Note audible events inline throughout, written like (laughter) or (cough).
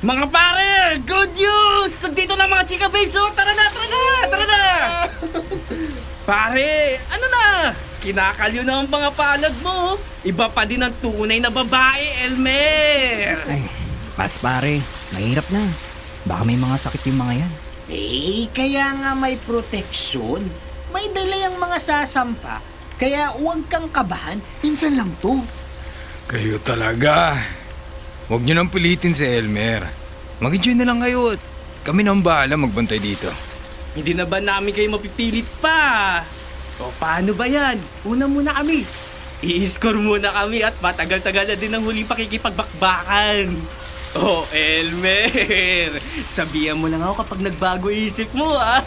Mga pare, good news! Dito na mga chika babes, oh. Tara na, tara na, tara na! (laughs) pare, ano na? Kinakalyo na ang mga palad mo. oh. Iba pa din ang tunay na babae, Elmer! Ay, pas pare, mahirap na. Baka may mga sakit yung mga yan. Eh, kaya nga may proteksyon. May dala yung mga sasampa. Kaya huwag kang kabahan. Minsan lang to. Kayo talaga. Huwag niyo nang pilitin si Elmer. Mag-enjoy na lang kayo at kami nang bahala magbantay dito. Hindi na ba namin kayo mapipilit pa? O paano ba yan? Una muna kami. I-score muna kami at matagal-tagal na din ang huling pakikipagbakbakan. Oh, Elmer! (laughs) Sabihan mo lang ako kapag nagbago isip mo, ah!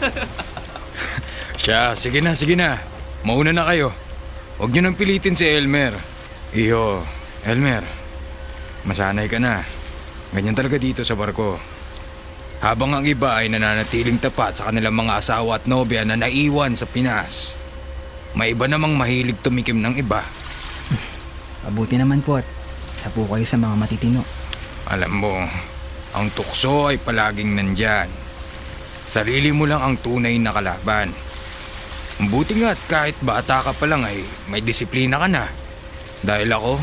(laughs) Siya, sige na, sige na. Mauna na kayo. Huwag niyo nang pilitin si Elmer. Iyo, Elmer. Masanay ka na. Ganyan talaga dito sa barko. Habang ang iba ay nananatiling tapat sa kanilang mga asawa at nobya na naiwan sa Pinas. May iba namang mahilig tumikim ng iba. (laughs) Mabuti naman po at isa po kayo sa mga matitino. Alam mo, ang tukso ay palaging nandyan. Sarili mo lang ang tunay na kalaban. Buti nga't kahit bata ka pa lang ay may disiplina ka na. Dahil ako,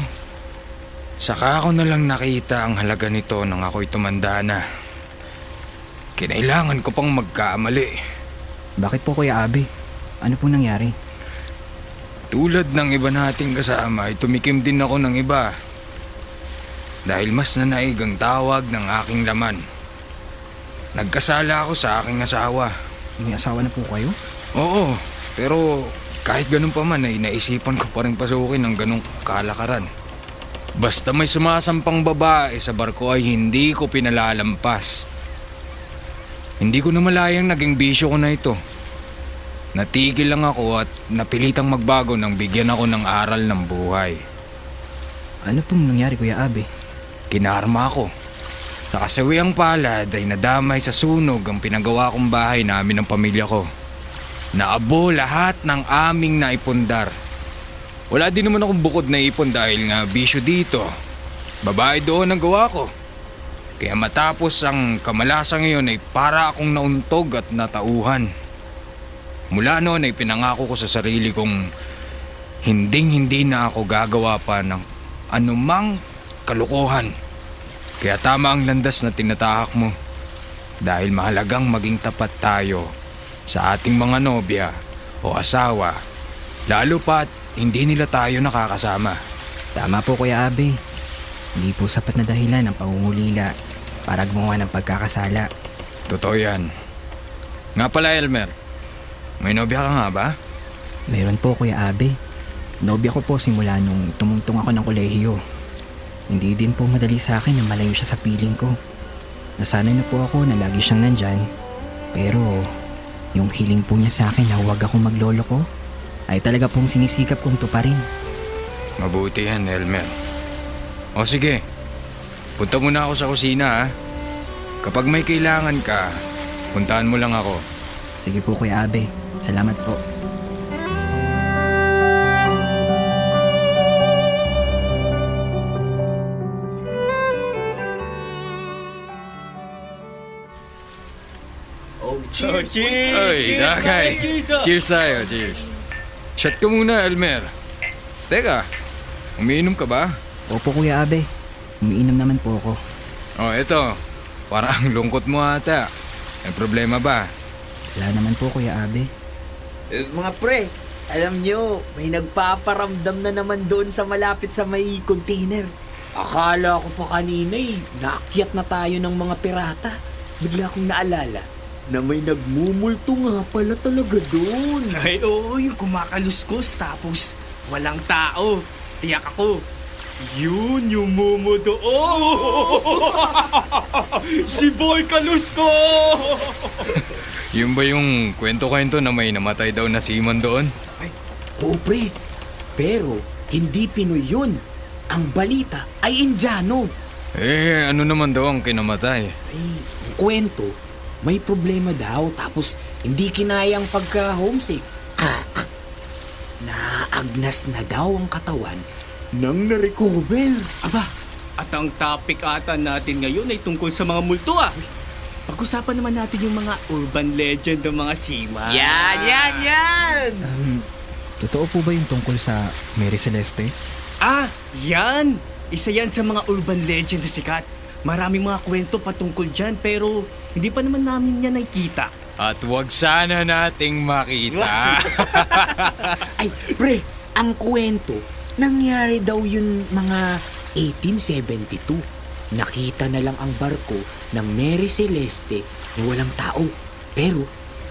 saka ako na lang nakita ang halaga nito nang ako'y tumanda na. Kinailangan ko pang magkamali. Bakit po Kuya Abe? Ano pong nangyari? Tulad ng iba nating kasama ay tumikim din ako ng iba. Dahil mas nanaig ang tawag ng aking laman. Nagkasala ako sa aking asawa. May asawa na po kayo? Oo, pero kahit ganun pa man ay naisipan ko pa rin pasukin ng ganong kalakaran. Basta may sumasampang babae sa barko ay hindi ko pinalalampas. Hindi ko na malayang naging bisyo ko na ito. Natigil lang ako at napilitang magbago nang bigyan ako ng aral ng buhay. Ano pong nangyari Kuya Abe? Kinarma ako. Sa kasawiang palad ay nadamay sa sunog ang pinagawa kong bahay namin ng pamilya ko. Naabo lahat ng aming naipundar. Wala din naman akong bukod na ipon dahil nga bisyo dito. Babae doon ang gawa ko. Kaya matapos ang kamalasa ngayon ay para akong nauntog at natauhan. Mula noon ay pinangako ko sa sarili kong hinding hindi na ako gagawa pa ng anumang kalukuhan. Kaya tama ang landas na tinatahak mo. Dahil mahalagang maging tapat tayo sa ating mga nobya o asawa. Lalo pat hindi nila tayo nakakasama. Tama po Kuya Abe. Hindi po sapat na dahilan ang pangungulila para gumawa ng pagkakasala. Totoo yan. Nga pala Elmer, may nobya ka nga ba? Meron po Kuya Abe. Nobya ko po simula nung tumungtong ako ng kolehiyo. Hindi din po madali sa akin na malayo siya sa piling ko. Nasanay na po ako na lagi siyang nandyan. Pero yung hiling po niya sa akin na huwag akong maglolo ko ay talaga pong sinisikap kong tuparin. Mabuti yan, Elmer. O sige, punta muna ako sa kusina ha. Kapag may kailangan ka, puntahan mo lang ako. Sige po Kuya Abe. Salamat po. Oh, Oh, cheers! Ay, dagay. Cheers! oh. Cheers tayo, cheers. Shot ka muna, Elmer. Teka, umiinom ka ba? Opo Kuya Abe. Umiinom naman po ako. Oh, eto. Parang (laughs) lungkot mo ata. May problema ba? Wala naman po Kuya Abe. Eh, mga pre, alam nyo, may nagpaparamdam na naman doon sa malapit sa may container. Akala ko pa kanina eh, naakyat na tayo ng mga pirata. Bigla kong naalala na may nagmumulto nga pala talaga doon. Ay, oo, yung kumakaluskos tapos walang tao. Tiyak ako. Yun yung mumo doon. (laughs) si Boy Kalusko! (laughs) Yun ba yung kwento-kwento na may namatay daw na seaman doon? Oo pre, pero hindi Pinoy yun. Ang balita ay Indiano. Eh, ano naman daw ang kinamatay? Ay, ang kwento, may problema daw tapos hindi kinayang pagka-homesick. Naagnas na daw ang katawan nang na-recover. Aba, At ang topic ata natin ngayon ay tungkol sa mga multo ah. Pag-usapan naman natin yung mga urban legend ng mga sima. Yan, yan, yan! Um, totoo po ba yung tungkol sa Mary Celeste? Ah, yan! Isa yan sa mga urban legend na sikat. Maraming mga kwento patungkol dyan pero hindi pa naman namin yan nakikita. At wag sana nating makita. (laughs) Ay, pre, ang kwento, nangyari daw yun mga 1872. Nakita na lang ang barko ng Mary Celeste na walang tao. Pero,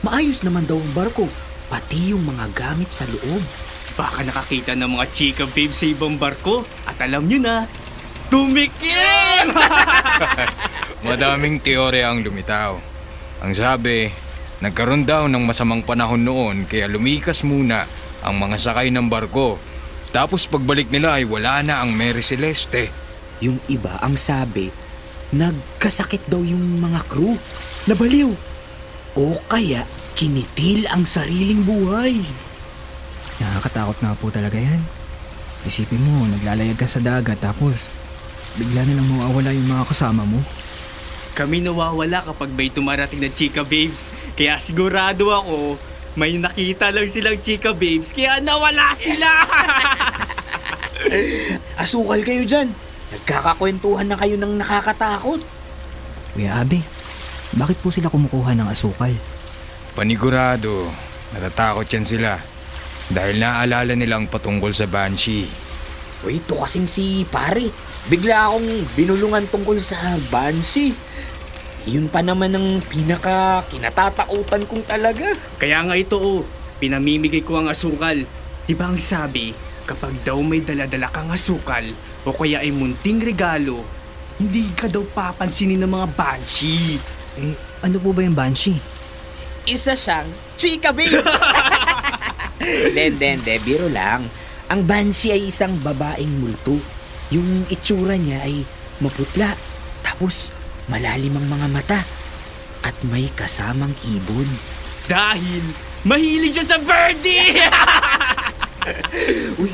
maayos naman daw ang barko, pati yung mga gamit sa loob. Baka nakakita ng mga chika babe sa ibang barko at alam nyo na, tumikim! (laughs) (laughs) Madaming teorya ang lumitaw. Ang sabi, nagkaroon daw ng masamang panahon noon kaya lumikas muna ang mga sakay ng barko. Tapos pagbalik nila ay wala na ang Mary Celeste. Yung iba ang sabi, nagkasakit daw yung mga crew, nabaliw. O kaya, kinitil ang sariling buhay. Nakakatakot nga po talaga yan. Isipin mo, naglalayag ka sa dagat tapos bigla na lang mawawala yung mga kasama mo. Kami nawawala kapag may tumarating na chika babes. Kaya sigurado ako, may nakita lang silang chika babes kaya nawala sila! (laughs) Asukal kayo dyan. Nagkakakwentuhan na kayo ng nakakatakot. Kuya Abe, bakit po sila kumukuha ng asukal? Panigurado, natatakot yan sila. Dahil naaalala nilang patungkol sa Banshee. O ito kasing si pare. Bigla akong binulungan tungkol sa Banshee. Yun pa naman ang pinaka kinatatakutan kong talaga. Kaya nga ito oh, pinamimigay ko ang asukal. Di ba ang sabi, kapag daw may daladala kang asukal o kaya ay munting regalo, hindi ka daw papansinin ng mga banshee. Eh, ano po ba yung Banshee? Isa siyang chika babes. Den, den, de, biro lang. Ang Banshee ay isang babaeng multo. Yung itsura niya ay maputla. Tapos malalim ang mga mata. At may kasamang ibon. Dahil mahilig siya sa birdie! (laughs) Uy,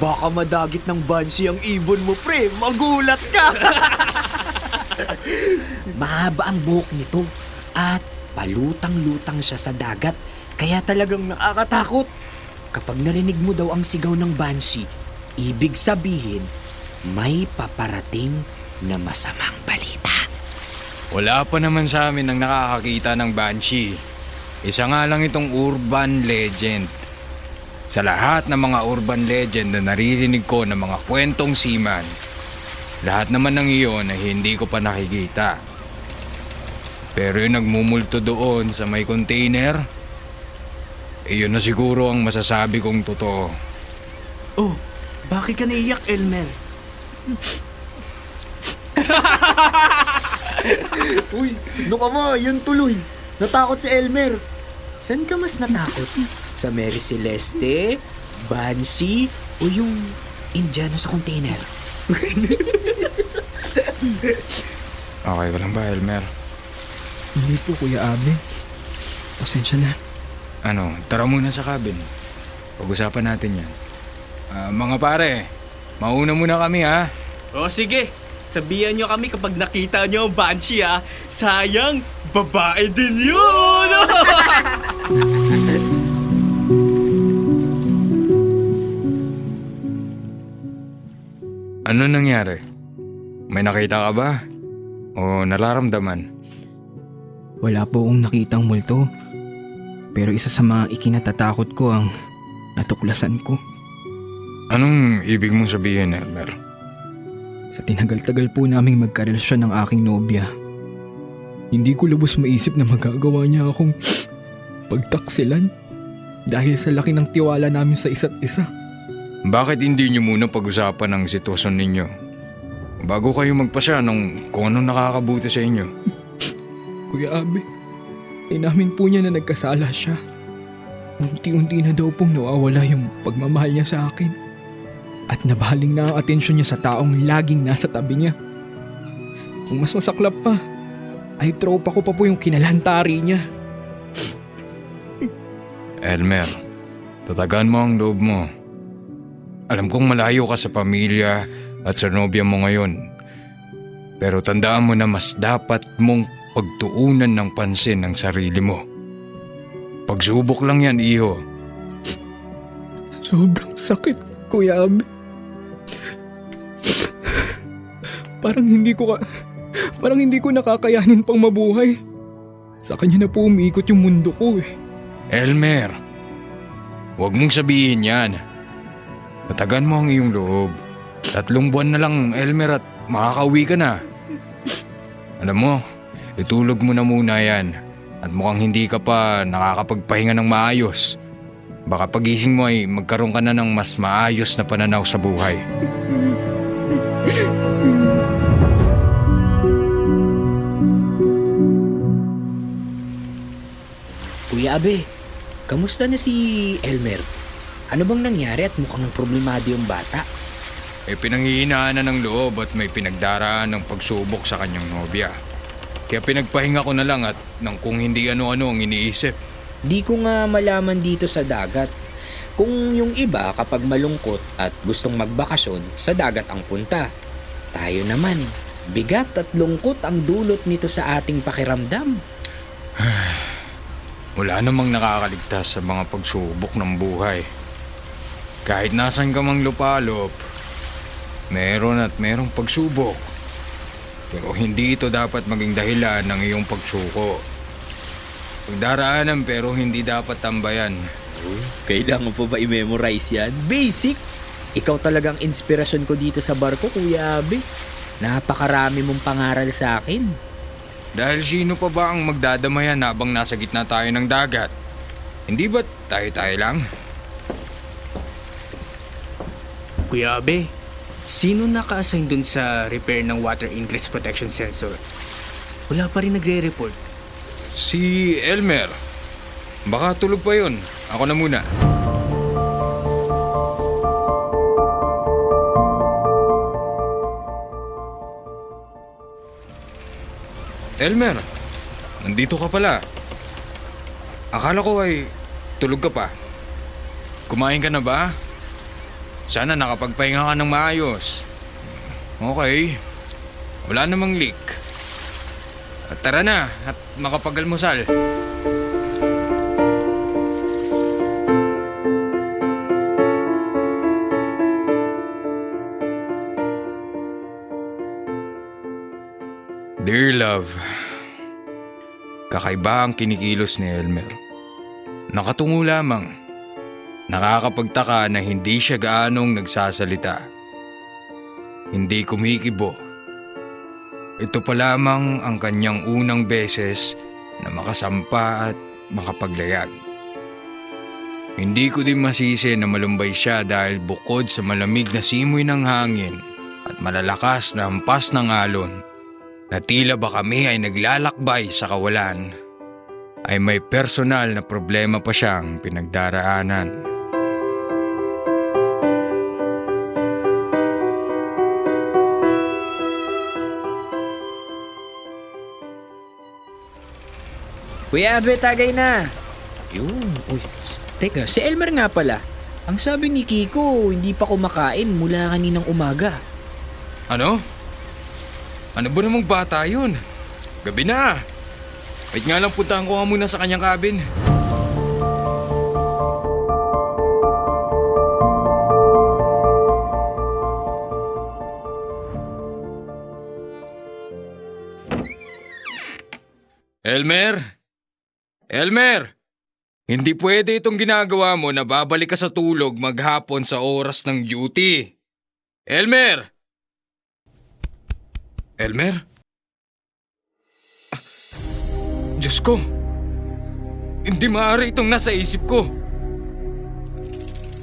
baka madagit ng Banshee ang ibon mo, pre. Magulat ka! (laughs) Mahaba ang buhok nito at palutang-lutang siya sa dagat. Kaya talagang nakakatakot. Kapag narinig mo daw ang sigaw ng Banshee, ibig sabihin, may paparating na masamang balita. Wala pa naman sa amin ang nakakakita ng Banshee. Isa nga lang itong urban legend. Sa lahat ng mga urban legend na naririnig ko ng mga kwentong seaman, lahat naman ng iyon ay hindi ko pa nakikita. Pero yung nagmumulto doon sa may container, iyon na siguro ang masasabi kong totoo. oh, bakit ka naiyak, Elmer? Uy, no ka mo, yun tuloy. Natakot si Elmer. Saan ka mas natakot? Sa Mary Celeste, Banshee, o yung Indiano sa container? Okay ka lang ba, Elmer? Hindi po, Kuya Abe. Pasensya na. Ano, tara muna sa cabin. Pag-usapan natin yan. Ah, mga pare, mauna muna kami ha. O sige, sabihan nyo kami kapag nakita nyo ang banshee ah. Sayang, babae din yun! (laughs) Ano nangyari? May nakita ka ba? O nararamdaman? Wala po akong nakitang multo. Pero isa sa mga ikinatatakot ko ang natuklasan ko. Anong ibig mong sabihin, Elmer? Sa tinagal-tagal po naming magkarelasyon ng aking nobya. Hindi ko lubos maisip na magagawa niya akong (sniffs) pagtaksilan dahil sa laki ng tiwala namin sa isa't isa. Bakit hindi niyo muna pag-usapan ang sitwasyon ninyo? Bago kayo magpasya ng kung anong nakakabuti sa inyo. (sniffs) Kuya Abe, inamin po niya na nagkasala siya. Unti-unti na daw pong nawawala yung pagmamahal niya sa akin. At nabaling na ang atensyon niya sa taong laging nasa tabi niya. Ang mas masaklap pa, ay tropa ko pa po yung kinalantari niya. (laughs) Elmer, tatagan mo ang loob mo. Alam kong malayo ka sa pamilya at sa nobya mo ngayon. Pero tandaan mo na mas dapat mong pagtuunan ng pansin ng sarili mo. Pagsubok lang yan, iho. Sobrang sakit, Kuya Abe. Parang hindi ko ka... (laughs) Parang hindi ko nakakayanin pang mabuhay. Sa kanya na po umiikot yung mundo ko eh. Elmer, huwag mong sabihin yan. Matagan mo ang iyong loob. Tatlong buwan na lang, Elmer, at makakauwi ka na. Alam mo, itulog mo na muna yan. At mukhang hindi ka pa nakakapagpahinga ng maayos. Baka pagising mo ay magkaroon ka na ng mas maayos na pananaw sa buhay. (laughs) Kuya Abe, kamusta na si Elmer? Ano bang nangyari at mukhang problemado yung bata? May pinanghihinaan na ng loob at may pinagdaraan ng pagsubok sa kanyang nobya. Kaya pinagpahinga ko na lang at nang kung hindi ano-ano ang iniisip. Di ko nga malaman dito sa dagat. Kung yung iba kapag malungkot at gustong magbakasyon, sa dagat ang punta. Tayo naman, bigat at lungkot ang dulot nito sa ating pakiramdam. Wala namang nakakaligtas sa mga pagsubok ng buhay. Kahit nasan ka mang lupalop, meron at merong pagsubok. Pero hindi ito dapat maging dahilan ng iyong pagsuko. Pagdaraanan pero hindi dapat tambayan. Kailangan po ba i-memorize yan? Basic! Ikaw talagang inspirasyon ko dito sa barko, Kuya Abe. Napakarami mong pangaral sa akin. Dahil sino pa ba ang magdadamayan habang nasa gitna tayo ng dagat? Hindi ba tayo-tayo lang? Kuya Abe, sino naka-assign dun sa repair ng water ingress protection sensor? Wala pa rin nagre-report. Si Elmer. Baka tulog pa yun. Ako na muna. Elmer, nandito ka pala. Akala ko ay tulog ka pa. Kumain ka na ba? Sana nakapagpahinga ka ng maayos. Okay. Wala namang leak. At tara na at makapagalmusal. Dear love, kakaiba ang kinikilos ni Elmer. Nakatungo lamang. Nakakapagtaka na hindi siya gaanong nagsasalita. Hindi kumikibo. Ito pa lamang ang kanyang unang beses na makasampa at makapaglayag. Hindi ko din masisi na malumbay siya dahil bukod sa malamig na simoy ng hangin at malalakas na hampas ng alon, na tila ba kami ay naglalakbay sa kawalan, ay may personal na problema pa siyang pinagdaraanan. Kuya Abe, tagay na! Yun. Uy, teka, si Elmer nga pala. Ang sabi ni Kiko, hindi pa kumakain mula kaninang umaga. Ano? Ano ba namang bata yun? Gabi na! Wait nga lang puntahan ko nga muna sa kanyang cabin. Elmer! Elmer! Hindi pwede itong ginagawa mo na babalik ka sa tulog maghapon sa oras ng duty. Elmer! Elmer? Ah, Diyos ko! Hindi maaari itong nasa isip ko.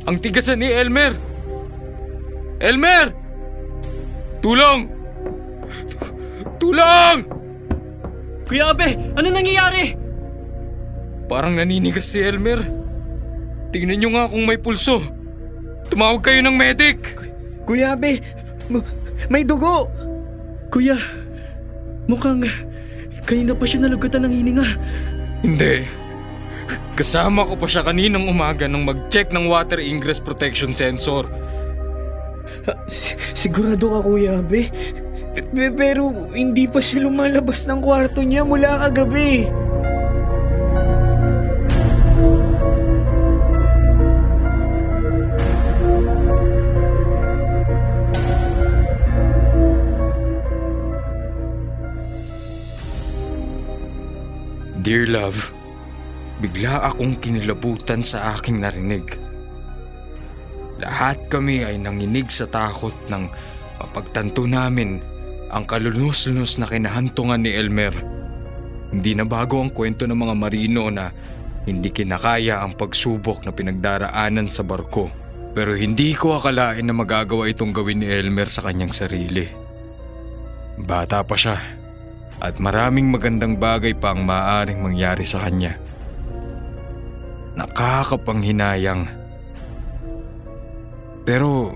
Ang tigasan ni Elmer! Elmer! Tulong! Tulong! Kuya Abe, ano nangyayari? Parang naninigas si Elmer. Tingnan niyo nga kung may pulso. Tumawag kayo ng medic! Kuya Abe, m- may dugo! Kuya, mukhang kanina pa siya nalugatan ng hininga. Hindi. Kasama ko pa siya kaninang umaga nang mag-check ng water ingress protection sensor. Sigurado ka, Kuya. Pe- Pero hindi pa siya lumalabas ng kwarto niya mula kagabi. Dear love, bigla akong kinilabutan sa aking narinig. Lahat kami ay nanginig sa takot ng mapagtanto namin ang kalunos-lunos na kinahantungan ni Elmer. Hindi na bago ang kwento ng mga marino na hindi kinakaya ang pagsubok na pinagdaraanan sa barko. Pero hindi ko akalain na magagawa itong gawin ni Elmer sa kanyang sarili. Bata pa siya at maraming magandang bagay pa ang maaaring mangyari sa kanya. Nakakapanghinayang. Pero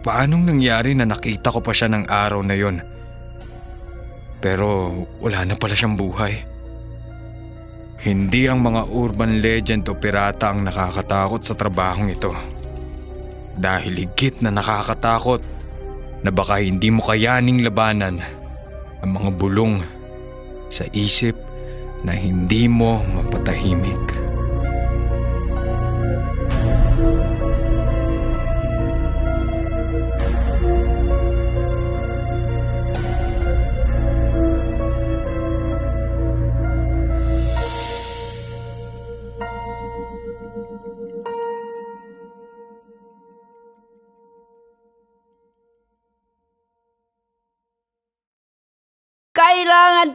paanong nangyari na nakita ko pa siya ng araw na yon? Pero wala na pala siyang buhay. Hindi ang mga urban legend o pirata ang nakakatakot sa trabahong ito. Dahil higit na nakakatakot na baka hindi mo kayaning labanan ang mga bulong sa isip na hindi mo mapatahimik.